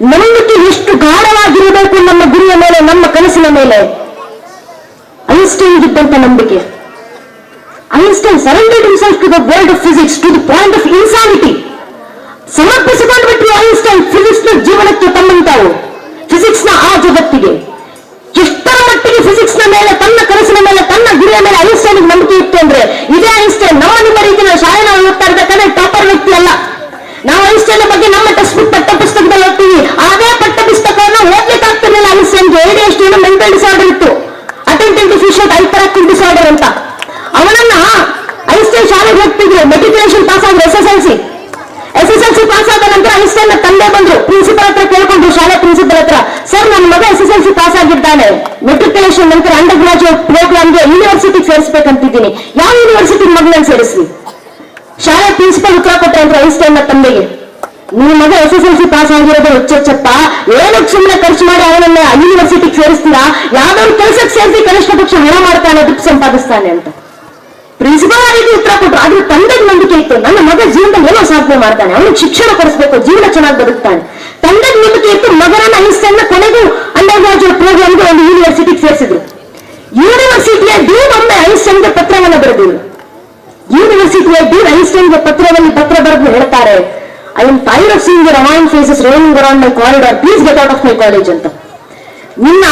ನಂಬಿಕೆ ಎಷ್ಟು ಗಾಢವಾಗಿರಬೇಕು ನಮ್ಮ ಗುರಿಯ ಮೇಲೆ, ನಮ್ಮ ಕನಸಿನ ಮೇಲೆ? ಐನ್ಸ್ಟೈನ್ ಇದ್ದಂತ ನಂಬಿಕೆ. Einstein surrendered himself to the world of physics to the point of insanity ಸಮರ್ಪಿಸಿಕೊಂಡ್ಬಿಟ್ರು Einstein ಫಿಸಿಕ್ಸ್ನ ಜೀವನಕ್ಕೆ ತಮ್ಮಂತಾವು ಫಿಸಿಕ್ಸ್ನ ಆ ಜಗತ್ತಿಗೆ. ಎಷ್ಟರ ಮಟ್ಟಿಗೆ ಫಿಸಿಕ್ಸ್ನ ಮೇಲೆ, ತನ್ನ ಕನಸಿನ ಮೇಲೆ, ತನ್ನ ಗುರಿಯ ಮೇಲೆ ಐನ್ಸ್ಟೈನ್ ನಂಬಿಕೆ ಇತ್ತು ಅಂದ್ರೆ, ಇದೇ ಐನ್ಸ್ಟೈನ್ ನಮ್ಮ ನಿಮ್ಮ ಡಿಸಾರ್ಡರ್ ಇತ್ತು. ಅಟೆಂಟೆಂಟ್ ಫಿಶಿಯಲ್ ಹೈಪರಾಕ್ಟಿವ್ ಡಿಸಾರ್ಡರ್ ಅಂತ. ಅವನನ್ನ ಐನ್ಸ್ಟೈನ್ ಶಾಲೆಗೆ ಹೋಗ್ತಿದ್ರು. ಮೆಟ್ರಿಕ್ಯುಲೇಷನ್ ಪಾಸ್ ಆದ್ರೆ S S L C S S L C pass ಆದ ನಂತರ ಐನ್ಸ್ಟೈನ್ ತಂದೆ ಬಂದ್ರು. ಪ್ರಿನ್ಸಿಪಲ್ ಹತ್ರ ಕೇಳ್ಕೊಂಡ್ರು ಶಾಲೆ ಪ್ರಿನ್ಸಿಪಲ್ ಹತ್ರ ಸರ್ ನನ್ನ ಮಗ S S L C pass ಆಗಿದ್ದಾನೆ. ಮೆಟ್ರಿಕ್ಯುಲೇಷನ್ ನಂತರ ಅಂಡರ್ ಗ್ರಾಜುಯೇಟ್ ಪ್ರೋಗ್ರಾಮ್ಗೆ ಯೂನಿವರ್ಸಿಟಿಗೆ ಸೇರಿಸಬೇಕಂತಿದ್ದೀನಿ. ಯಾವ ಯೂನಿವರ್ಸಿಟಿ ಮಗಳನ್ನ ಸೇರಿಸಿ ಶಾಲೆ ಪ್ರಿನ್ಸಿಪಲ್ ಉತ್ತರ ಕೊಟ್ಟರೆ ಅಂದ್ರೆ ಐನ್ಸ್ಟೈನ್ ತಂದೆಗೆ. ನಿಮ್ಮ ಮಗ S S L C pass ಆಗಿರೋದು ಹುಚ್ಚಪ್ಪ. ಏನಕ್ಕೆ ಸುಮ್ಮನೆ ಖರ್ಚು ಮಾಡಿ ಅವನನ್ನ ಯೂನಿವರ್ಸಿಟಿಗೆ ಸೇರಿಸ್ತೀರಾ? ಯಾವ್ದಾದ್ರು ಕೆಲಸಕ್ಕೆ ಸೇರಿಸಿ ಕನಿಷ್ಠ ಪಕ್ಷ ಹಣ ಮಾಡ್ತಾನೆ ದುಡ್ಡು ಸಂಪಾದಿಸ್ತಾನೆ ಅಂತ. ಪ್ರಿನ್ಸಿಪಲ್ ಆಗಿ ಉತ್ತರ ಕೊಟ್ಟರು ಆದ್ರೆ ತಂದೆಗೆ ನಂಬಿಕೆ ಇತ್ತು. ನನ್ನ ಮಗ ಜೀವನದಲ್ಲಿ ಏನೋ ಸಾಧನೆ ಮಾಡ್ತಾನೆ. ಅವನಿಗೆ ಶಿಕ್ಷಣ ಕೊಡಿಸ್ಬೇಕು, ಜೀವನ ಚೆನ್ನಾಗಿ ಬದುಕ್ತಾನೆ. ತಂದೆಗೆ ನಂಬಿಕೆ ಇತ್ತು, ಮಗನನ್ನ ಐನ್ಸ್ಟೈನ್ನ ಕೊನೆಗೂ ಅಂಡರ್ ಗ್ರಾಜುಯೇಟ್ ಪ್ರೋಗ್ರಾಮ್ಗೆ ಒಂದು ಯೂನಿವರ್ಸಿಟಿಗೆ ಸೇರಿಸಿದ್ರು. ಯೂನಿವರ್ಸಿಟಿಯ ಡೀನ್ ಒಮ್ಮೆ ಐನ್ಸ್ಟೈನ್ಗೆ ಪತ್ರವನ್ನ ಬರೆದಿದ್ರು. ಯೂನಿವರ್ಸಿಟಿಯ ಡೀನ್ ಐನ್ಸ್ಟೈನ್ಗೆ ಪತ್ರದಲ್ಲಿ ಪತ್ರ ಬರೆದು ಹೇಳ್ತಾರೆ I'm tired of seen the remaining faces rolling around my corridor please get out of my college ಅಂತ. ನಿನ್ನ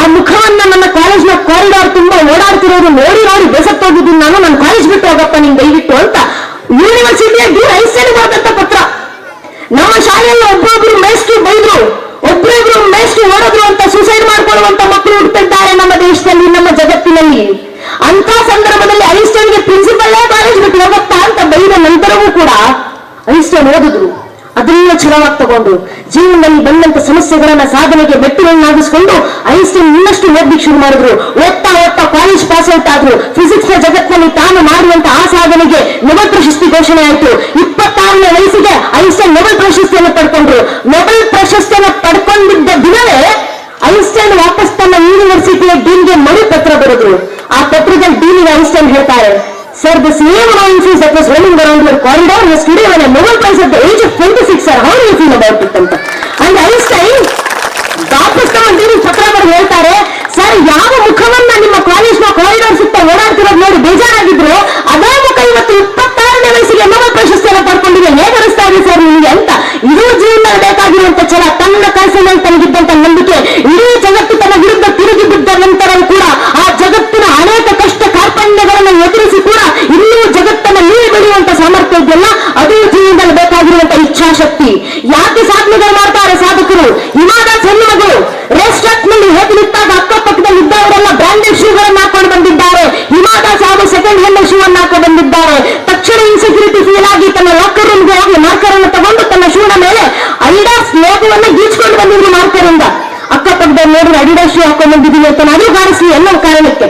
ಆ ಮುಖವನ್ನ ನನ್ನ ಕಾಲೇಜ್ನ ಕಾರಿಡಾರ್ ತುಂಬಾ ಓಡಾಡ್ತಿರೋದು ನೋಡಿ ನೋಡಿ ಬೇಸತ್ತೋಗಿದ್ದೀನಿ ನಾನು. ನನ್ನ ಕಾಲೇಜ್ ಬಿಟ್ಟು ಹೋಗಪ್ಪ, ನಿನ್ ದಯವಿಟ್ಟು ಅಂತ ಯೂನಿವರ್ಸಿಟಿಯ ಡಿ ಐಸೆಲ್ ಬರೆದಂತ ಪತ್ರ. ನಮ್ಮ ಶಾಲೆಯಲ್ಲಿ ಒಬ್ಬೊಬ್ರು ಮೇಸ್ಟ್ರಿ ಬೈದ್ರು. ಒಬ್ರೊಬ್ರು ಮೇಸ್ಟ್ರಿ ಓಡೋದ್ರು ಅಂತ ಸುಸೈಡ್ ಮಾಡ್ಕೊಳ್ಳುವಂತ ಮಕ್ಕಳು ಹುಡ್ತಿದ್ದಾರೆ ನಮ್ಮ ದೇಶದಲ್ಲಿ, ನಮ್ಮ ಜಗತ್ತಿನಲ್ಲಿ. ತಗೊಂಡು ಜೀವನದಲ್ಲಿ ಬಂದಂತ ಸಮಸ್ಯೆಗಳನ್ನ ಸಾಧನೆಗೆ ಮೆಟ್ಟಿಲನ್ನಾಗಿಸಿಕೊಂಡು ಐನ್ಸ್ಟೈನ್ ಇನ್ನಷ್ಟು ಓದ್ಲಿಕ್ಕೆ ಶುರು ಮಾಡಿದ್ರು. ಓದ್ತಾ ಓದ್ತಾ ಕಾಲೇಜ್ ಪಾಸ್ ಔಟ್ ಆದ್ರು. ಫಿಸಿಕ್ಸ್ನ ಜಗತ್ತಿನಲ್ಲಿ ತಾನು ಮಾಡುವಂತ ಆ ಸಾಧನೆಗೆ ನೊಬೆಲ್ ಪ್ರಶಸ್ತಿ ಘೋಷಣೆ ಆಯಿತು. ಇಪ್ಪತ್ತಾರನೇ ವಯಸ್ಸಿಗೆ ಐನ್ಸ್ಟೈನ್ ನೊಬೆಲ್ ಪ್ರಶಸ್ತಿಯನ್ನು ಪಡ್ಕೊಂಡ್ರು. ನೊಬೆಲ್ ಪ್ರಶಸ್ತಿಯನ್ನು ಪಡ್ಕೊಂಡಿದ್ದ ದಿನವೇ ಐನ್ಸ್ಟೈನ್ ವಾಪಸ್ ತನ್ನ ಯೂನಿವರ್ಸಿಟಿಯ ಡೀನ್ಗೆ ಮರು ಪತ್ರ ಬರೆದ್ರು. ಆ ಪತ್ರದಲ್ಲಿ ಡೀನಿಗೆ ಐನ್ಸ್ಟೈನ್ ಹೇಳ್ತಾರೆ sir the annoying fees that was running around your corridor. Was today when a Nobel Prize at the age of 26 sir, how do ಅಂತ and ಐನ್ಸ್ಟೈನ್ ವಾಪಸ್ ತಮ್ಮ ಪತ್ರ ಬರೆದು ಹೇಳ್ತಾರೆ ಸರ್ ಯಾವ ಮುಖವನ್ನ ನಿಮ್ಮ ಕಾಲೇಜ್ನ ಕಾರಿಡಾರ್ ಸುತ್ತ ಓಡಾಡ್ತಿರೋದು ನೋಡಿ ಬೇಜಾರಾಗಿದ್ರು. ಅದೇ ಮುಖ ಇವತ್ತು ಇಪ್ಪತ್ತಾರನೇ ವಯಸ್ಸಿಗೆ ನೊಬೆಲ್ ಪ್ರಶಸ್ತಿಯನ್ನು ಪಡ್ಕೊಂಡಿದೆ. ಹೇಗೆ ಅನಿಸ್ತಾ ಇದೆ ಸರ್ ನಿಮಗೆ ಅಂತ? ಇದು ಜೀವನ ಬೇಕಾಗಿರುವಂತ ಛಲ, ತನ್ನ ಕನಸಿನಲ್ಲಿ ತನಗಿದ್ದಂತ ನಂಬಿಕೆ, ಇಡೀ ಜಗತ್ತು ತನ್ನ ವಿರುದ್ಧ ತಿರುಗಿ ನಂತರವೂ ಎದುರಿಸಿ ಕೂಡ ಇನ್ನೂ ಜಗತ್ತನ್ನು ಮೀರಿ ಬೆಳೆಯುವಂತ ಸಾಮರ್ಥ್ಯ ಇದೆಯಲ್ಲ, ಅದು ಜೀವನದಲ್ಲಿ ಬೇಕಾಗಿರುವಂತ ಇಚ್ಛಾಶಕ್ತಿ. ಯಾಕೆ ಸಾಧನೆಗಳು ಮಾಡ್ತಾರೆ ಸಾಧಕರು? ಇವಾಗ ಹೆಣ್ಣು ಮಗಳು ರೇಸ್ನಲ್ಲಿ ಹೋಗಿ ನಿಂತಾಗ ಅಕ್ಕಪಕ್ಕದಲ್ಲಿ ಇದ್ದವರೆಲ್ಲ ಬ್ರಾಂಡೆಡ್ ಶೂಗಳನ್ನು ಹಾಕೊಂಡು ಬಂದಿದ್ದಾರೆ. ಹಿಮಾದಾಸ್ ಹಾಗೂ ಸೆಕೆಂಡ್ ಹ್ಯಾಂಡ್ ಶೂ ಅನ್ನು ಹಾಕೊಂಡು ಬಂದಿದ್ದಾರೆ. ತಕ್ಷಣ ಇನ್ಸೆಕ್ಯೂರಿಟಿ ಫೀಲ್ ಆಗಿ ತನ್ನ ಲಾಕರ್ ರೂಮ್ಗೆ ಹೋಗಿ ಮಾರ್ಕರ್ ಅನ್ನು ತಗೊಂಡು ತನ್ನ ಶೂನ ಮೇಲೆ ಐಡಾಸ್ ಲೋಗವನ್ನು ಗೀಚ್ಕೊಂಡು ಬಂದಿದ್ರು ಮಾರ್ಕರ್ ಇಂದ. ಅಕ್ಕಪಕ್ಕದಲ್ಲಿ ನೋಡಿದ್ರೆ ಅಡಿಡಾಸ್ ಶೂ ಹಾಕೊಂಡು ಬಂದಿದ್ದೀನಿ ಅಂತ ನಾನು ಕಾಣಿಸ್ಲಿ ಅನ್ನೋ ಕಾರಣಕ್ಕೆ.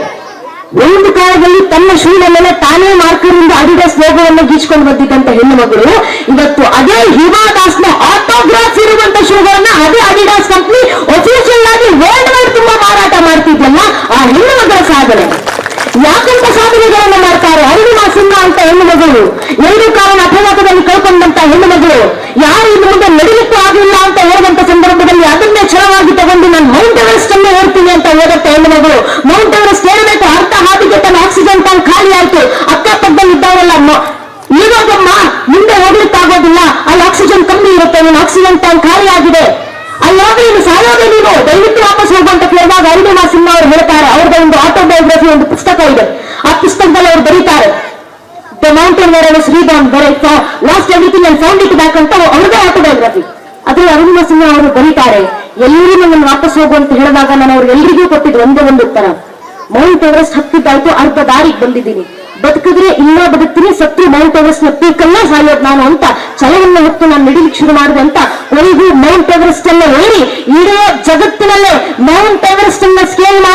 ಒಂದು ಕಾಲದಲ್ಲಿ ತನ್ನ ಶೂನ ಮೇಲೆ ತಾನೇ ಮಾರ್ಕರಿಂದ ಅಡಿಡಸ್ ಲೋಗವನ್ನು ಗೀಚ್ಕೊಂಡು ಬಂದಿದ್ದಂತ ಹೆಣ್ಣು ಮಗಳು. ಇವತ್ತು ಅದೇ ಹಿಮಾದಾಸ್ನ ಆಟೋಗ್ರಾಫ್ ಇರುವಂತ ಶೂಗಳನ್ನ ಅದೇ ಅಡಿಡಾಸ್ ಕಂಪ್ನಿ ಒಫಿಷಿಯಲ್ ಆಗಿ ವರ್ಲ್ಡ್ ವೈಡ್ ತುಂಬಾ ಮಾರಾಟ ಮಾಡ್ತಿದ್ದಲ್ಲ ಆ ಹೆಣ್ಣು ಮಗಳ ಸಾಧನೆ. ಯಾಕಂತ ಸಾಧನೆಗಳನ್ನ ಮಾಡ್ತಾರೆ? ಅರುಣಿಮಾ ಸಿಂಹ ಅಂತ ಹೆಣ್ಣು ಮಗಳು. ಎರಡು ಕಾರಣ ಅಪಘಾತದಲ್ಲಿ ಕಳ್ಕೊಂಡಂತ ಹೆಣ್ಣು ಮಗಳು. ಯಾರು ಇನ್ನು ಮುಂದೆ ನಡೆಯುತ್ತೂ ಆಗಲಿಲ್ಲ ಅಂತ ಹೇಳುವಂತ ಸಂದರ್ಭದಲ್ಲಿ ಅದನ್ನೇ ಚರವಾಗಿ ತಗೊಂಡು ನಾನು ಮೌಂಟ್ ಎವರೆಸ್ಟ್ ಅನ್ನೇ ಹೇಳ್ತೀನಿ ಅಂತ ಹೇಳುತ್ತೆ ಹೆಣ್ಣು ಮಗಳು ಮೌಂಟ್ ಎವರೆಸ್ಟ್ ಏರಬೇಕು ಅರ್ಧ ಹಾದಿಗೆ ತನ್ನ ಆಕ್ಸಿಜನ್ ಟ್ಯಾಂಕ್ ಖಾಲಿ ಆಯ್ತು ಅಕ್ಕಪಕ್ಕದಲ್ಲಿ ಇದ್ದವರೆಲ್ಲ ಮ- ಇರೋದಮ್ಮ ಮುಂದೆ ಹೋಗ್ಲಿಕ್ಕಾಗೋದಿಲ್ಲ ಅಲ್ಲಿ ಆಕ್ಸಿಜನ್ ಕಮ್ಮಿ ಇರುತ್ತೆ ನಿಮ್ ಆಕ್ಸಿಜನ್ ಟ್ಯಾಂಕ್ ಖಾಲಿ ಆಗಿದೆ. ಅಲ್ಲಾದ್ರೆ ನೀನು ಸಾಯೋದೇ ನೀನು ದಯವಿಟ್ಟು ವಾಪಸ್ ಹೋಗುವಂತ ಕೇಳಿದಾಗ ಅರುಣಿಮಾ ಸಿಂಹ ಅವರು ಹೇಳ್ತಾರೆ. ಅವ್ರದ್ದು ಒಂದು ಆಟೋಬಯೋಗ್ರಫಿ ಒಂದು ಪುಸ್ತಕ ಇದೆ. ಆ ಪುಸ್ತಕದಲ್ಲಿ ಅವ್ರು ಬರೀತಾರೆ ದ ಮೌಂಟೇನ್ ವೇರ್ ಶ್ರೀಧಾಮ್ ಬರೆ lost everything and found it back ಅಂತ ಅವ್ರದೇ ಆಟೋಬಯೋಗ್ರಫಿ ಅದ್ರಲ್ಲಿ ಅರುಣಿಮಾ ಸಿಂಹ ಅವರು ಬರೀತಾರೆ ಎಲ್ಲರೂ ನನ್ನನ್ನು ವಾಪಸ್ ಹೋಗು ಅಂತ ಹೇಳಿದಾಗ ನಾನು ಅವ್ರು ಎಲ್ರಿಗೂ ಕೊಟ್ಟಿದ್ದು ಒಂದೇ ಒಂದು ಉತ್ತರ. ಮೌಂಟ್ ಎವರೆಸ್ಟ್ ಹತ್ತಿದ್ದಾಯ್ತು, ಅರ್ಧ ದಾರಿಗೆ ಬಂದಿದ್ದೀನಿ. ಬದುಕಿದ್ರೆ ಇಲ್ಲ ಬದುಕ್ತೀನಿ, ಸತ್ರು ಮೌಂಟ್ ಎವರೆಸ್ಟ್ನ ಪೀಕಲ್ಲೇ ಸಾಯೋದು ನಾನು ಅಂತ ಛಲವನ್ನು ಹೊತ್ತು ನಾನು ನಡಿಲಿಕ್ಕೆ ಶುರು ಮಾಡಿದೆ ಅಂತ ಕೊನೆಗೂ ಮೌಂಟ್ ಎವರೆಸ್ಟ್ ಅನ್ನ ಏರಿ ಇಡೀ ಜಗತ್ತಿನಲ್ಲೇ ಮೌಂಟ್ ಎವರೆಸ್ಟ್ ಅನ್ನ ಸ್ಕೇಲ್ ಮಾಡಿದಂತ ಫೀಮೇಲ್